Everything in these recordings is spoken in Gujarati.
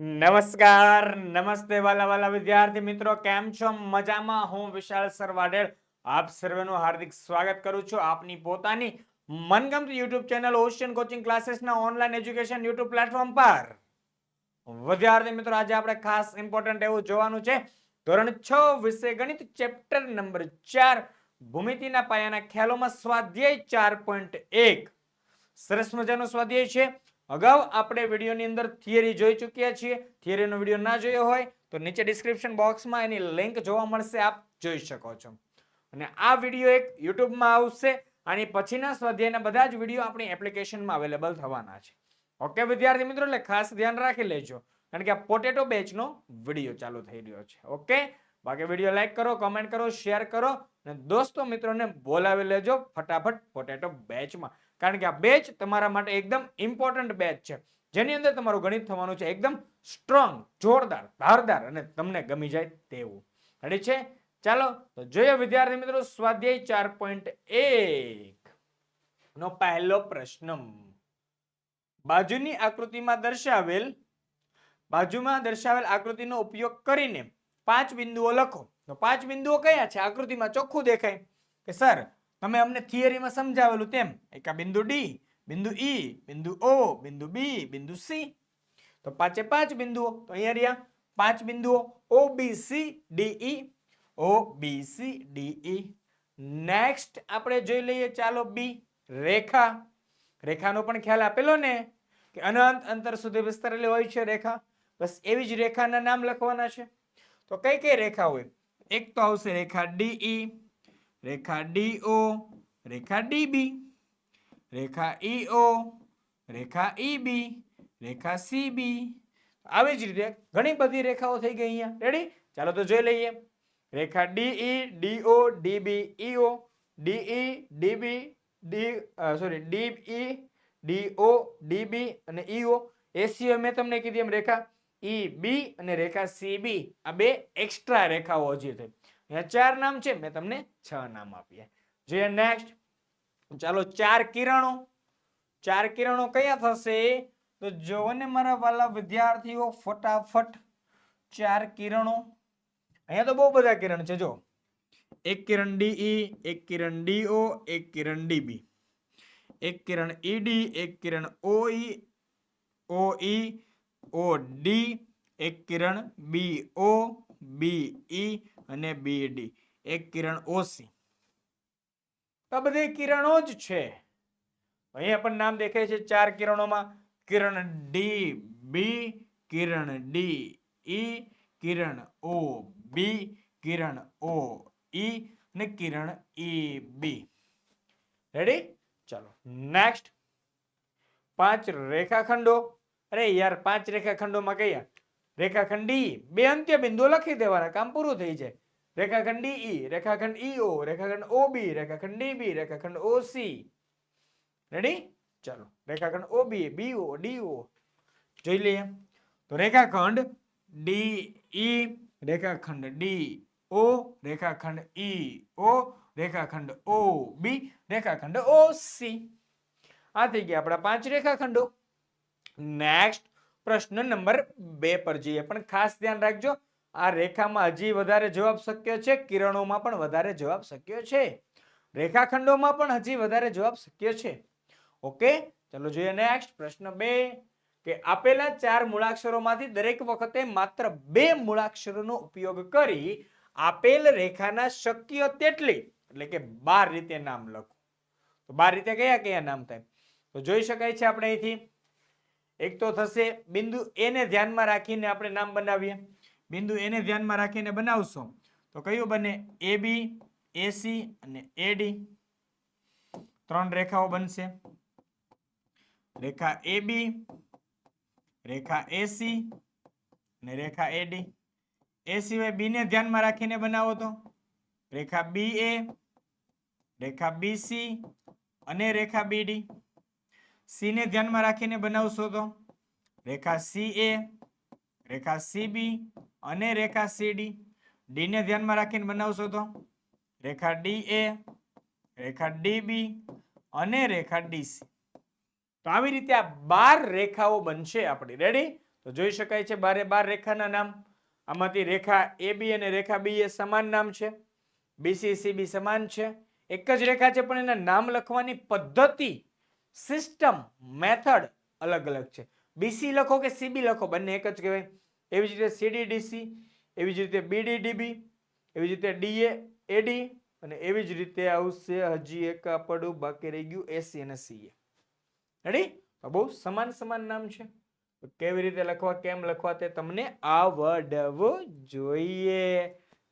નમસ્કાર, નમસ્તે વાલા વાલા વિદ્યાર્થી મિત્રો, કેમ છો? મજામાં હું વિશાલ સરવાડેલ આપ સર્વેનું હાર્દિક સ્વાગત કરું છું આપની પોતાની મનગમતી યુટ્યુબ ચેનલ ઓશિયન કોચિંગ ક્લાસીસના ઓનલાઈન એજ્યુકેશન યુટ્યુબ પ્લેટફોર્મ પર. વિદ્યાર્થી મિત્રો, આજે આપણે ખાસ ઇમ્પોર્ટન્ટ એવું જોવાનું છે. ધોરણ છ વિષય ગણિત ચેપ્ટર નંબર ચાર, ભૂમિતિના પાયાના ખ્યાલોમાં સ્વાધ્યાય ચાર પોઈન્ટ એક. સરસ મજાનો સ્વાધ્યાય છે. અગાઉ આપણે વિડીયોની અંદર થિયરી જોઈ ચૂક્યા છીએ. થિયરીનો વીડિયો ના જોયો હોય તો નીચે ડિસ્ક્રિપ્શન બોક્સમાં એની લિંક જોવા મળશે. આપ જોઈ શકો છો. અને આ વીડિયો એક યુટ્યુબમાં આવશે. આની પછીના સ્વાધ્યાયના બધા જ વીડિયો આપણી એપ્લિકેશનમાં અવેલેબલ થવાના છે. ઓકે વિદ્યાર્થી મિત્રો, એટલે ખાસ ધ્યાન રાખી લેજો. કારણ કે આ પોટેટો બેચનો વીડિયો ચાલુ થઈ રહ્યો છે. ઓકે બાકી વીડિયો લાઈક કરો કમેન્ટ કરો શેર કરો. અને દોસ્તો મિત્રોને બોલાવી લેજો ફટાફટ પોટેટો બેચમાં કારણ કે આ બેચ તમારા માટે એકદમ ઇમ્પોર્ટન્ટ બેચ છે. જેની અંદર તમારું ગણિત થવાનું છે એકદમ સ્ટ્રોંગ જોરદાર, ધારદાર અને તમને ગમી જાય તેવું. રેડી છે? ચાલો, તો જોઈએ વિદ્યાર્થી મિત્રો, સ્વાધ્યાય ચાર પોઈન્ટ એક. નો પહેલો પ્રશ્ન. બાજુની આકૃતિમાં દર્શાવેલ, બાજુમાં દર્શાવેલ આકૃતિનો ઉપયોગ કરીને પાંચ બિંદુઓ લખો. તો પાંચ બિંદુઓ કયા છે? આકૃતિમાં ચોખ્ખું દેખાય. કે સર તમે અમને થિયરીમાં સમજાવેલું તેમ. એક બિંદુ ડી બિંદુ ઈ બિંદુ ઓ બિંદુ બી બિંદુ સી તો પાંચે પાંચ બિંદુઓ. તો અહીંયા રહ્યા. પાંચ બિંદુઓ. O B C D E O B C D E next આપણે જોઈ લઈએ. ચાલો બી રેખા. રેખાનો પણ ખ્યાલ આપેલો ને કે અનંત અંતર સુધી વિસ્તરેલી હોય છે રેખા. બસ એવી જ રેખાના નામ લખવાના છે. તો કઈ કઈ રેખા હોય? એક તો આવશે રેખા ડીઈ રેખા ડીઓ રેખા ડીબી રેખા ઈઓ રેખા ઈબી રેખા સીબી આવી જ રીતે ઘણી બધી રેખાઓ થઈ ગઈ અહીંયા. રેડી ચાલો તો જોઈ લઈએ. રેખા DE DO DB EO DE DB D sorry DE DO DB અને ઈઓ એસીઓ મેં તમને કીધી એમ રેખા ઈ બી અને રેખા સીબી આ બે એક્સ્ટ્રા રેખાઓ હજી થઈ અહીંયા ચાર નામ છે, મેં તમને છ નામ આપ્યા જોઈએ નેક્સ્ટ ચાલો, ચાર કિરણો. ચાર કિરણો કયા થશે? તો જોવોને મારા વાલા વિદ્યાર્થીઓ, ફટાફટ. ચાર કિરણો. અહીંયા તો બહુ બધા કિરણ છે, જો. એક કિરણ ડીઈ એક કિરણ ડીઓ એક કિરણ ડીબી એક કિરણ ઈડી એક કિરણ ઓઈ ઓઈ ઓ ડી. એક કિરણ બી ઓ, બી ઈ અને બી ડી એક કિરણ ઓસી આ બધી કિરણો જ છે. અહીંયા પણ નામ દેખાય છે ચાર કિરણોમાં. કિરણ ડી બી કિરણ ડી ઈ કિરણ ઓ બી કિરણ ઓ ઈ અને કિરણ ઈ બી રેડી ચાલો નેક્સ્ટ પાંચ રેખાખંડો. અરે યાર, પાંચ રેખાખંડોમાં કયા રેખાખંડ, બે અંત્ય બિંદુઓ લખી દેવાના, કામ પૂરું થઈ જાય. રેખાખંડ ઈ રેખાખંડ ઈઓ રેખાખંડ ઓબી રેખાખંડ ડીબી રેખાખંડ ઓસી રેડી ચાલો રેખાખંડ ઓબી બીઓ ડીઓ જોઈ લઈએ તો રેખાખંડ ડી ઈ રેખાખંડ ડી ઓ રેખાખંડ ઈ ઓ રેખાખંડ ઓ બી રેખાખંડ ઓ સી આ થઈ ગયા આપણા પાંચ રેખાખંડો નેક્સ્ટ પ્રશ્ન નંબર બે પર જઈએ પણ ખાસ ધ્યાન રાખજો આ રેખામાં હજી વધારે જવાબ શક્ય છે, કિરણોમાં પણ વધારે જવાબ શક્ય છે. રેખાખંડોમાં પણ હજી વધારે જવાબ શક્ય છે. ઓકે, ચલો જોઈએ નેક્સ્ટ પ્રશ્ન બે, કે આપેલા ચાર મૂળાક્ષરોમાંથી દરેક વખતે માત્ર બે મૂળાક્ષરોનો ઉપયોગ કરી આપેલ રેખાના શક્ય તેટલી, એટલે કે બાર રીતે નામ લખો. તો બાર રીતે કયા કયા નામ થાય? તો જોઈ શકાય છે આપણે અહીંથી. એક તો થશે, બિંદુ એને ધ્યાનમાં રાખીને આપણે નામ બનાવીએ. બિંદુ એને ધ્યાનમાં રાખીને બનાવશો. તો કયું બને? એ બી એસી અને એડી ત્રણ રેખાઓ બનશે. રેખા એ બી રેખા એસી અને રેખા એડી એ સિવાય બી ને ધ્યાનમાં રાખીને બનાવો તો? રેખા બી એ રેખા બી સી અને રેખા બીડી સી ને ધ્યાનમાં રાખીને બનાવશો તો? રેખા સી એ રેખા સીબી અને રેખા સીડી. ડીને ધ્યાનમાં રાખીને બનાવશો તો? રેખા ડી એ, રેખા ડીબી અને રેખા ડીસી તો આવી રીતે આ બાર રેખાઓ બનશે આપણી. રેડી તો જોઈ શકાય છે બારે બાર રેખાના નામ. આમાંથી રેખા એ બી અને રેખા બી એ સમાન નામ છે. બીસી સીબી સમાન છે. એક જ રેખા છે, પણ એના નામ લખવાની પદ્ધતિ, સિસ્ટમ, મેથડ અલગ અલગ છે. બીસી લખો કે સીબી લખો? બંને એક જ કહેવાય. એવી જ રીતે સીડી ડીસી એવી જ રીતે બીડી ડીબી એવી જ રીતે ડીએ એડી અને એવી જ રીતે આવશે હજી એક પડું બાકી રહી ગયું એસી અને સીએ રેડી બહુ સમાન સમાન નામ છે. કેવી રીતે લખવા, કેમ લખવા તે તમને આવડવું જોઈએ.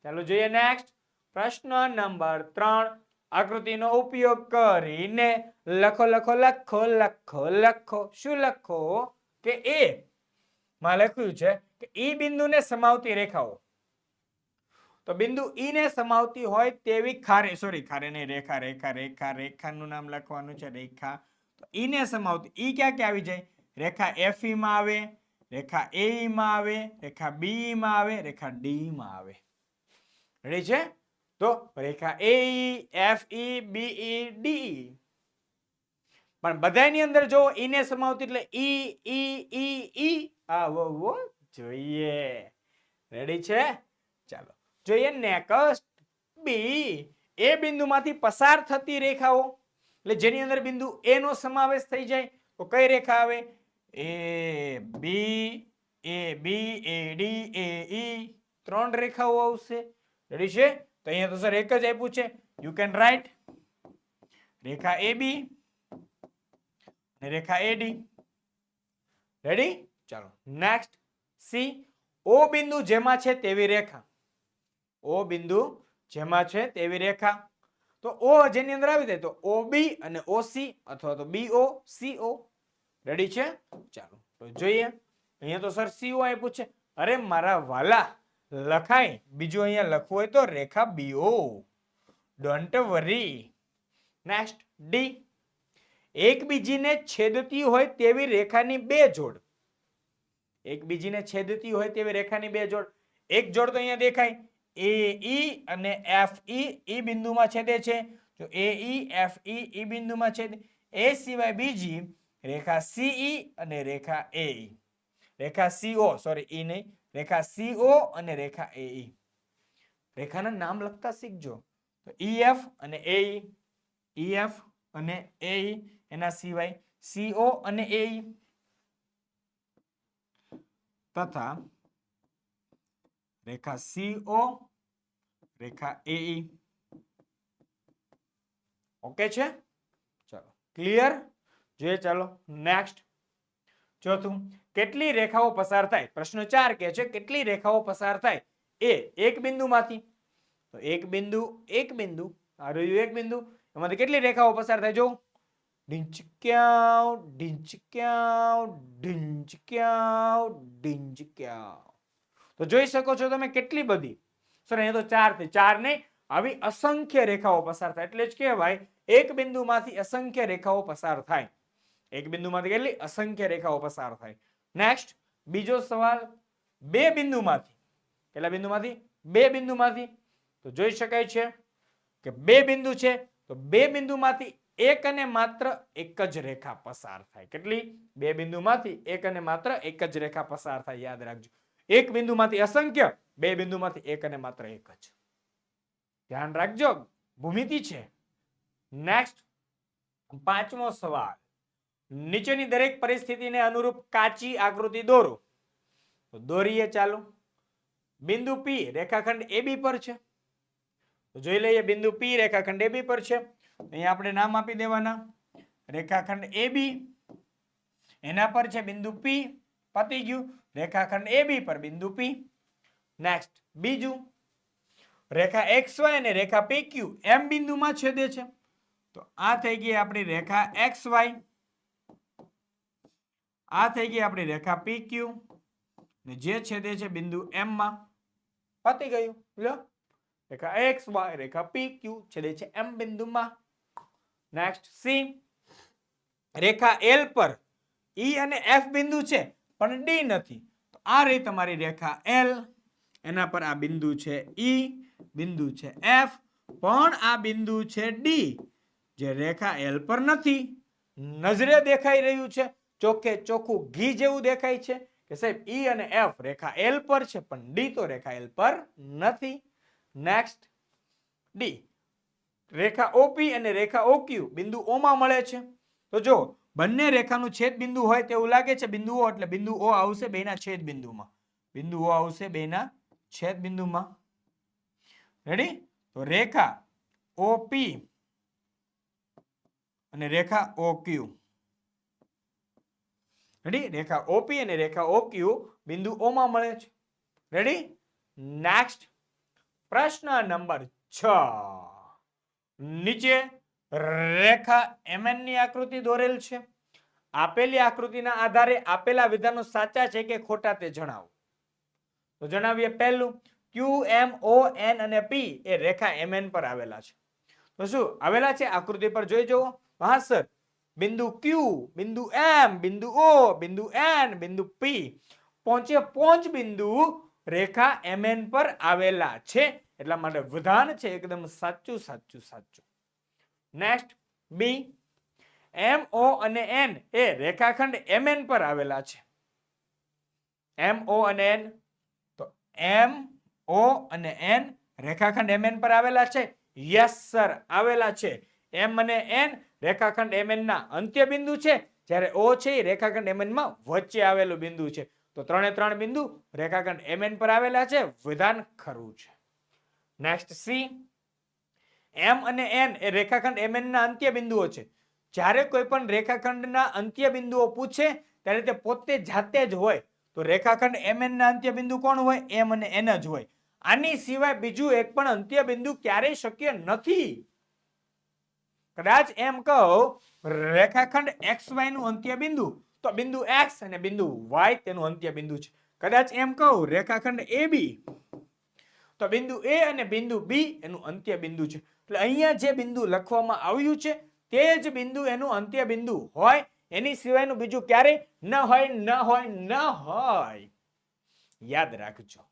ચાલો જોઈએ નેક્સ્ટ પ્રશ્ન નંબર ત્રણ. આકૃતિનો ઉપયોગ કરીને લખો લખો લખો લખો લખો. શું લખો? કે એ માં લખ્યું છે કે ઈ બિંદુને સમાવતી રેખાઓ. તો બિંદુ ઈ ને સમાવતી હોય તેવી ખારે સોરી ખારે નહીં, રેખા રેખા રેખા, રેખાનું નામ લખવાનું છે, રેખા. તો ઈ ને સમાવતી, ઈ ક્યાં ક્યાં આવી જાય? રેખા એફમાં આવે, રેખા એ માં આવે, રેખા બી માં આવે, રેખા ડી માં આવે. રેડી છે? તો રેખા એ એફ ઈ બી ઈ ડી પણ બધાની અંદર જો ઈને સમાવતી એટલે ઈ ઈ ઈ ઈ આવવો જોઈએ. રેડી છે? ચાલો. જોઈએ નેક્સ્ટ બી એ બિંદુમાંથી પસાર થતી રેખાઓ. એટલે જેની અંદર બિંદુ એ નો સમાવેશ થઈ જાય, તો કઈ રેખા આવે? એ બી એ બી એ ડી એ ઈ ત્રણ રેખાઓ આવશે. રેડી છે? તો અહીંયા તો સર એક જ આપ્યું છે. યુ કેન રાઇટ રેખા એ બી અને રેખા એડી રેડી ચાલો. નેક્સ્ટ સી ઓ બિંદુ જેમાં છે તેવી રેખા. ઓ બિંદુ જેમાં છે તેવી રેખા. તો ઓ જેની અંદર આવી જાય તો ઓ બી અને ઓ સી અથવા તો બી ઓ સી ઓ રેડી છે? ચાલો. તો જોઈએ. અહીંયા તો સર સીઓ આપ્યું છે. અરે મારા વાલા લખાય. બીજું અહીંયા લખવું હોય તો રેખા BO don't worry next D એકબીજીને છેદતી હોય તેવી રેખાની બે જોડ. એકબીજીને છેદતી હોય તેવી રેખાની બે જોડ. એક જોડ તો અહીંયા દેખાય. એ, ઈ અને એફ, ઈ ઈ બિંદુમાં છેદે છે. જો એ, ઈ, એફ, ઈ ઈ બિંદુમાં છેદે, એ સિવાય બીજી રેખા સીઈ અને રેખા એ રેખા સીઓ સોરી ઈ નહીં. રેખા સીઓ અને રેખા એ રેખાના નામ લખતા શીખજો. તો ઈએફ અને એ ઈએફ અને એ એના સિવાય સીઓ અને એ તથા રેખા સીઓ, રેખા એ ઓકે છે? ચલો. ક્લિયર? જોઈએ ચાલો, નેક્સ્ટ. ચોથું, કેટલી રેખાઓ પસાર થાય? પ્રશ્ન ચાર કે છે, કેટલી રેખાઓ પસાર થાય? એ એક બિંદુમાંથી. તો એક બિંદુ એક બિંદુ, આ રહ્યું એક બિંદુ. એમાંથી કેટલી રેખાઓ પસાર થાય? જો ઢીંચક્યાવ ઢીંચક્યાવ ઢીંચક્યાવ ઢીંચક્યાવ તો જોઈ શકો છો તમે કેટલી બધી. સર, અહીંયા તો ચાર થઈ ચાર નહીં, આવી અસંખ્ય રેખાઓ પસાર થાય. એટલે જ કહેવાય, એક બિંદુમાંથી અસંખ્ય રેખાઓ પસાર થાય. એક બિંદુમાંથી કેટલી? અસંખ્ય રેખાઓ પસાર થાય. નેક્સ્ટ બીજો સવાલ, બે બિંદુમાંથી. કેટલા બિંદુમાંથી? બે બિંદુમાંથી. તો જોઈ શકાય છે કે બે બિંદુ છે, તો બે બિંદુમાંથી એક અને માત્ર એક જ રેખા પસાર થાય. કેટલી? બે બિંદુમાંથી એક અને માત્ર એક જ રેખા પસાર થાય. યાદ રાખજો. એક બિંદુમાંથી અસંખ્ય, બે બિંદુમાંથી એક અને માત્ર એક જ. ધ્યાન રાખજો. ભૂમિતિ છે. નેક્સ્ટ પાંચમો સવાલ. નીચેની દરેક પરિસ્થિતિને અનુરૂપ કાચી આકૃતિ દોરો. તો દોરીએ ચાલો. બિંદુ પી રેખાખંડ એબી પર છે. તો જોઈ લઈએ, બિંદુ પી રેખાખંડ એબી પર છે. અહીંયા આપણે નામ આપી દેવાના. રેખાખંડ એબી એના પર છે બિંદુ પી પતી ગયું. રેખાખંડ એબી પર બિંદુ પી નેક્સ્ટ બીજું. રેખા એક્સ વાય અને રેખા પી ક્યુ એમ બિંદુમાં છેદે છે. તો આ થઈ ગઈ આપણી રેખા એક્સ વાય. આ થઈ ગઈ આપણી રેખા પી ક્યુ. ને જે છેદે છે બિંદુ એમ માં. પતી ગયું. લો. રેખા એક્સ વાય, રેખા પી ક્યુ છેદે છે એમ બિંદુમાં. નેક્સ્ટ સી રેખા એલ પર ઈ અને એફ બિંદુ છે, પણ ડી નથી. તો આ રહી તમારી રેખા એલ એના પર આ બિંદુ છે ઈ બિંદુ છે એફ પણ આ બિંદુ છે ડી જે રેખા એલ પર નથી. નજરે દેખાઈ રહ્યું છે ચોખ્ખે ચોખ્ખું ઘી જેવું દેખાય છે, કે સાહેબ ઈ અને એફ રેખા એલ પર છે, પણ ડી તો રેખા એલ પર નથી. નેક્સ્ટ ડી રેખા ઓપી અને રેખા ઓક્યુ બિંદુ ઓમાં મળે છે. તો જો, બંને રેખાનું છેદ બિંદુ હોય તેવું લાગે છે બિંદુ ઓ એટલે બિંદુ ઓ આવશે બેના છેદ બિંદુમાં બિંદુ ઓ આવશે બેના છેદ બિંદુમાં રેડી તો રેખા ઓપી અને રેખા ઓક્યુ રેડી રેખા ઓપી અને રેખા ઓક્યુ બિંદુ ઓમાં મળે છે. રેડી નેક્સ્ટ પ્રશ્ન નંબર છ. નીચે રેખા એમએનની આકૃતિ દોરેલ છે. આપેલી આકૃતિના આધારે આપેલા વિધાનો સાચા છે કે ખોટા તે જણાવો. તો જણાવીએ પહેલું, ક્યુ એમ ઓ એન અને પી એ રેખા એમએન પર આવેલા છે. તો શું, આવેલા છે? આકૃતિ પર જોઈ જુઓ. હા, સર. બિંદુ ક્યુ, બિંદુ એમ, બિંદુ ઓ, બિંદુ એન, બિંદુ પી. પહોંચે પોંચ બિંદુ રેખા એમએન પર આવેલા છે. એટલા માટે વિધાન છે એકદમ સાચું સાચું સાચું. નેક્સ્ટ બી એમ ઓ અને એન એ રેખાખંડ એમએન પર આવેલા છે. એમ ઓ અને એન તો એમ ઓ અને એન રેખાખંડ એમએન પર આવેલા છે. યસ સર આવેલા છે. એમ અને એન રેખાખંડ એમએન ના અંત્ય બિંદુ છે. જ્યારે ઓ છે એ રેખાખંડ એમએનમાં વચ્ચે આવેલું બિંદુ છે. તો ત્રણે ત્રણ બિંદુ રેખાખંડ એમએન પર આવેલા છે. વિધાન ખરું છે. નેક્સ્ટ સી એમ અને એન એ રેખાખંડ એમ ના અંત્ય બિંદુઓ છે. જ્યારે કોઈ પણ રેખાખંડના અંત્ય બિંદુઓ પૂછે, ત્યારે તે પોતે જાતે જ હોય. તો રેખાખંડ એમ ના અંત્ય બિંદુ કોણ હોય? એમ અને એન જ હોય. આની સિવાય બીજું એક પણ અંત્ય બિંદુ ક્યારેય શક્ય નથી. કદાચ એમ કહો, રેખાખંડ એક્સ વાયનું અંત્ય બિંદુ, તો બિંદુ એક્સ અને બિંદુ વાય તેનું અંત્ય બિંદુ છે. કદાચ એમ કહું, રેખાખંડ એ બી તો બિંદુ એ અને બિંદુ બી એનું અંત્ય બિંદુ છે. એટલે અહીંયા જે બિંદુ લખવામાં આવ્યું છે, તે જ બિંદુ એનું અંત્ય બિંદુ હોય. એની સિવાયનું બીજું ક્યારે ન હોય ન હોય ન હોય. યાદ રાખજો.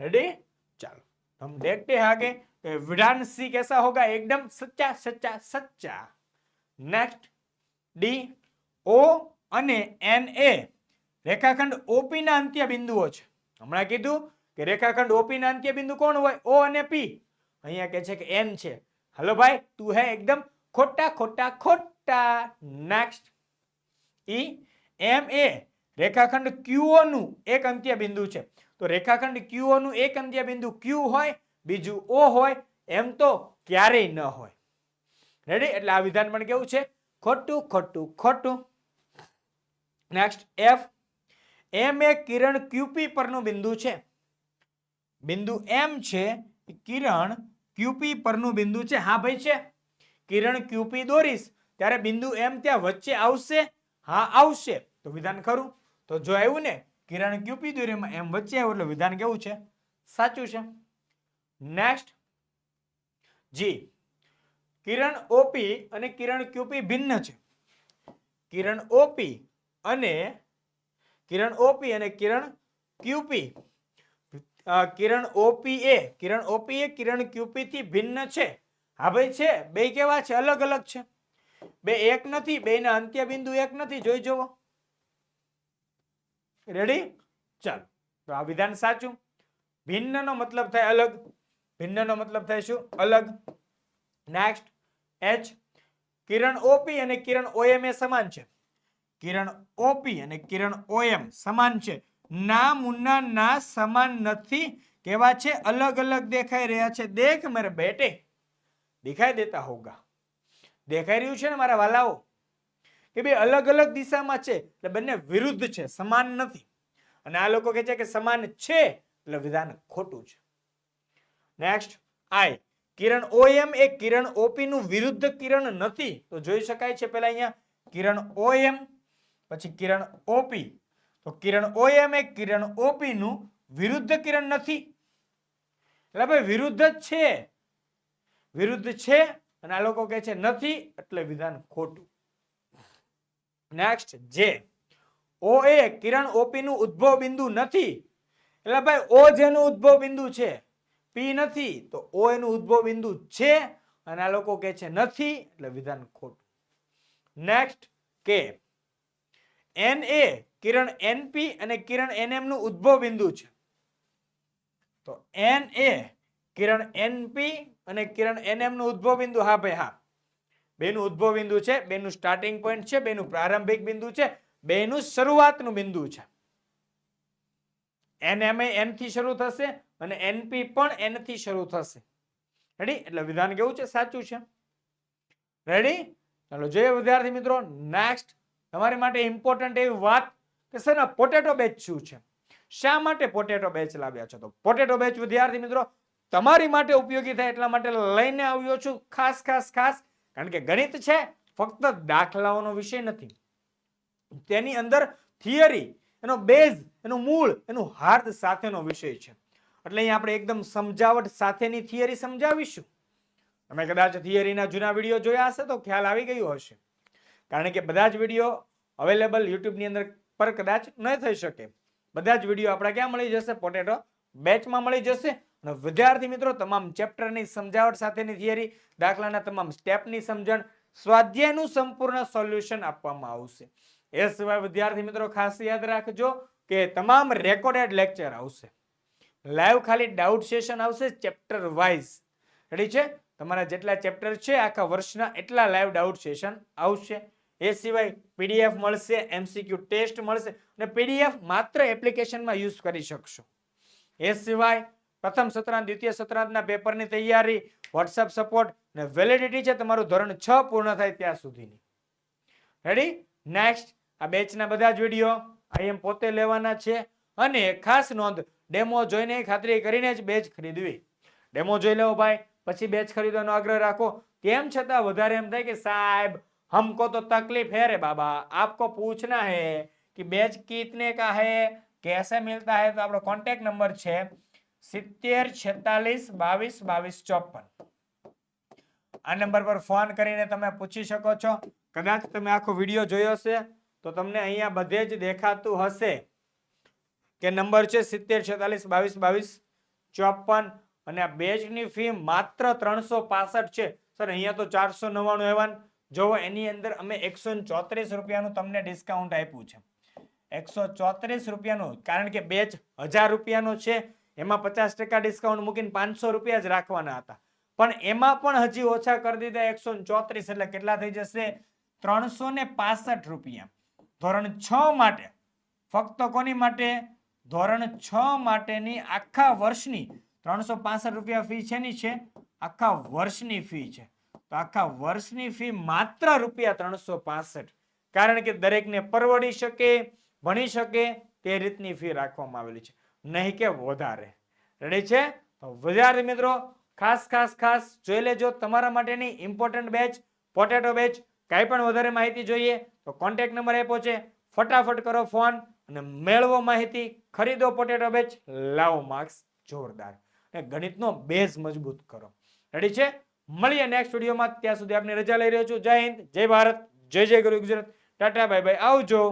રેડી ચાલો. હમ દેખતે આગે વિધાન સી કેસા હોગા? એકદમ સચ્ચા સચ્ચા સચ્ચા. નેક્સ્ટ ડી ઓ અને એન એ રેખાખંડ ઓપી ના અંત્ય બિંદુઓ છે. હમણાં કીધું કે રેખાખંડ ઓપી ના અંત્ય બિંદુ કોણ હોય? ઓ અને પી અહીંયા કે છે કે એન છે. હલો ભાઈ, તું હે એકદમ ખોટા ખોટા ખોટા. નેક્સ્ટ ઈ એમ એ રેખાખંડ ક્યુઓ નું એક અંત્ય બિંદુ છે. તો રેખાખંડ ક્યુઓ નું એક અંત્ય બિંદુ ક્યુ હોય, બીજું ઓ હોય, એમ તો ક્યારેય ન હોય. રેડી એટલે આ વિધાન પણ કેવું છે? ખોટું ખોટું ખોટું. નેક્સ્ટ એફ એમ એ કિરણ ક્યુપી પરનું બિંદુ છે. બિંદુ એમ છે કિરણ ક્યુપી પરનું બિંદુ છે. હા ભાઈ છે. કિરણ ક્યુપી દોરીશ, ત્યારે બિંદુ એમ ત્યાં વચ્ચે આવશે. હા, આવશે. તો વિધાન ખરું. તો જો આવ્યું ને, કિરણ ક્યુપી દોરીમાં એમ વચ્ચે આવ્યું, એટલે વિધાન કેવું છે? સાચું છે. નેક્સ્ટ જી કિરણ ઓપી અને કિરણ ક્યુપી ભિન્ન છે. કિરણ ઓપી અને, કિરણ ઓપી અને કિરણ ક્યુપી કિરણ ઓપી એ, કિરણ ઓપી એ કિરણ ક્યુપી થી ભિન્ન છે. હા ભાઈ, છે? બે કેવા છે? અલગ અલગ છે. બે એક નથી બે ના અંત્ય બિંદુ એક નથી. જોઈ જુઓ રેડી ચાલો. તો આ વિધાન સાચું. ભિન્ન નો મતલબ થાય અલગ. ભિન્ન નો મતલબ થાય શું? અલગ. નેક્સ્ટ એચ કિરણ ઓપી અને કિરણ ઓએમ એ સમાન છે. કિરણ ઓપી અને કિરણ ઓએમ સમાન છે. ના મુન્ના ના સમાન નથી કેવા છે? અલગ અલગ દેખાઈ રહ્યા છે. દેખ મેરે બેટે. દેખાઈ દેતા હોગા દેખાઈ રહ્યું છે ને મારા વાલાઓ? કે બે અલગ અલગ દિશામાં છે. એટલે બંને વિરુદ્ધ છે. સમાન નથી. અને આ લોકો કહે છે કે સમાન છે. એટલે વિધાન ખોટું છે. નેક્સ્ટ આઈ કિરણ ઓએમ એ કિરણ ઓપી નું વિરુદ્ધ કિરણ નથી. તો જોઈ શકાય છે પેલા અહીંયા કિરણ ઓએમ, પછી કિરણ ઓપી. તો કિરણ ઓએમ એ કિરણ ઓપી નું વિરુદ્ધ કિરણ નથી. એટલે ભાઈ વિરુદ્ધ જ છે. વિરુદ્ધ છે અને આ લોકો કહે છે નથી એટલે વિધાન ખોટું. નેક્સ્ટ જે ઓ એ કિરણ ઓપી નું ઉદ્ભવ બિંદુ નથી. એટલે ભાઈ ઓ જેનું ઉદ્ભવ બિંદુ છે. પી નથી, તો ઓ એનું ઉદ્ભવ બિંદુ છે અને આ લોકો કહે છે નથી એટલે વિધાન ખોટું. નેક્સ્ટ કે એન એ કિરણ એનપી અને કિરણ એનએમનું ઉદ્ભવ બિંદુ છે. તો એન એ કિરણ એનપી અને કિરણ એનએમનું ઉદ્ભવ બિંદુ. હા ભાઈ, હા. બેનું ઉદ્ભવ બિંદુ છે, બેનું સ્ટાર્ટિંગ પોઈન્ટ છે, બેનું પ્રારંભિક બિંદુ છે, બેનું શરૂઆતનું બિંદુ છે. એનએમ એનથી શરૂ થશે અને એનપી પણ એનથી શરૂ થશે. રેડી એટલે વિધાન કેવું છે? સાચું છે. રેડી ચાલો જોઈએ વિદ્યાર્થી મિત્રો નેક્સ્ટ તમારી માટે ઇમ્પોર્ટન્ટ એવી વાત કે સર પોટેટો બેચ શું છે? શા માટે પોટેટો બેચ લાવ્યા છો? તો પોટેટો બેચ વિદ્યાર્થી મિત્રો, તમારી માટે ઉપયોગી થાય એટલા માટે લઈને આવ્યો છું ખાસ ખાસ ખાસ. કારણ કે ગણિત છે, ફક્ત દાખલાઓનો વિષય નથી. તેની અંદર થિયરી એનો બેઝ એનું મૂળ, એનું હાર્દ સાથેનો વિષય છે. એટલે અહીં આપણે એકદમ સમજાવટ સાથેની થિયરી સમજાવીશું. તમે કદાચ થિયરીના જૂના વીડિયો જોયા હશે તો ખ્યાલ આવી ગયો હશે. કારણ કે બધા જ વીડિયો અવેલેબલ યુટ્યુબની અંદર પર કદાચ ન થઈ શકે. બધા જ વીડિયો આપણે ક્યાં મળી જશે? પોટેટો બેચમાં મળી જશે. અને વિદ્યાર્થી મિત્રો, તમામ ચેપ્ટરની સમજાવટ સાથેની થિયરી, દાખલાના તમામ સ્ટેપની સમજણ, સ્વાધ્યાયનું સંપૂર્ણ સોલ્યુશન આપવામાં આવશે. એ સિવાય વિદ્યાર્થી મિત્રો, ખાસ યાદ રાખજો કે તમામ રેકોર્ડેડ લેક્ચર આવશે. લાઈવ ખાલી ડાઉટ સેશન આવશે ચેપ્ટર વાઇઝ. રેડી છે? તમારા જેટલા ચેપ્ટર છે, આખા વર્ષના એટલા લાઈવ ડાઉટ સેશન આવશે. એ સિવાય પીડીએફ મળશે એમસીક્યુ ટેસ્ટ મળશે અને પીડીએફ માત્ર એપ્લિકેશનમાં યુઝ કરી શકશો. એ સિવાય પ્રથમ સત્રાંત, દ્વિતીય સત્રાંતના પેપરની તૈયારી વોટ્સઅપ સપોર્ટ અને વેલિડિટી છે તમારું ધોરણ છ પૂર્ણ થાય ત્યાં સુધીની. રેડી નેક્સ્ટ આ બેચના બધા જ વીડિયો આઈએમ પોતે લેવાના છે અને ખાસ નોંધ ડેમો જોઈને ખાતરી કરીને જ બેચ ખરીદવી. ડેમો જોઈ લેવો ભાઈ, પછી બેચ ખરીદવાનો આગ્રહ રાખો. તેમ છતાં વધારે એમ થાય કે સાહેબ हमको तो तकलीफ है रे बाबा आपको पूछना है कि बेच कितने का है कैसे मिलता है तो આપણો કોન્ટેક્ટ નંબર છે સિત્તેર છેતાલીસ બાવીસ બાવીસ ચોપન આ નંબર પર ફોન કરીને તમે પૂછી શકો છો કદાચ તમે આખો વિડીયો જોયો હશે તો તમને અહીંયા બધે જ દેખાતું હશે કે નંબર છે સિત્તેર છેતાલીસ બાવીસ બાવીસ ચોપન અને આ બેચની ફી માત્ર ત્રણસો પાસઠ છે સર અહીંયા તો ચારસો નવ્વાણું એવાન જો એની અંદર અમે એકસો ચોત્રીસ રૂપિયાનું તમને ડિસ્કાઉન્ટ આપ્યું છે. એકસો ચોત્રીસ રૂપિયાનું, કારણ કે બેચ હજાર રૂપિયાનો છે, એમાં પચાસ ટકા ડિસ્કાઉન્ટ મૂકીને પાંચસો રૂપિયા જ રાખવાના હતા. પણ એમાં પણ હજી ઓછા કરી દીધા એકસો ચોત્રીસ, એટલે કેટલા થઈ જશે? ત્રણસો ને પાસઠ રૂપિયા. ધોરણ છ માટે, ફક્ત કોની માટે? ધોરણ છ માટેની આખા વર્ષની, ત્રણસો પાસઠ રૂપિયા ફી છે ની છે? આખા વર્ષની ફી છે. તો આખા વર્ષની ફી માત્ર રૂપિયા ત્રણસો પાસઠ. કારણ કે દરેકને પરવડી શકે, ભણી શકે તે રીતની ફી રાખવામાં આવેલી છે. નહીં કે વધારે. રેડી છે? તો વધારે મિત્રો, ખાસ ખાસ ખાસ જોઈ લેજો તમારા માટેની ઇમ્પોર્ટન્ટ બેચ પોટેટો બેચ કાંઈ પણ વધારે માહિતી જોઈએ તો કોન્ટેક્ટ નંબર આપ્યો છે. ફટાફટ કરો ફોન અને મેળવો માહિતી. ખરીદો પોટેટો બેચ લાવો માર્ક્સ જોરદાર. અને ગણિતનો બેઝ મજબૂત કરો. રેડી છે? મળીએ નેક્સ્ટ વિડીયોમાં ત્યાં સુધી આપની રજા લઈ રહ્યો છું. જય હિન્દ, જય ભારત, જય જય ગુરુ ગુજરાત. Tata, bye bye. આવજો.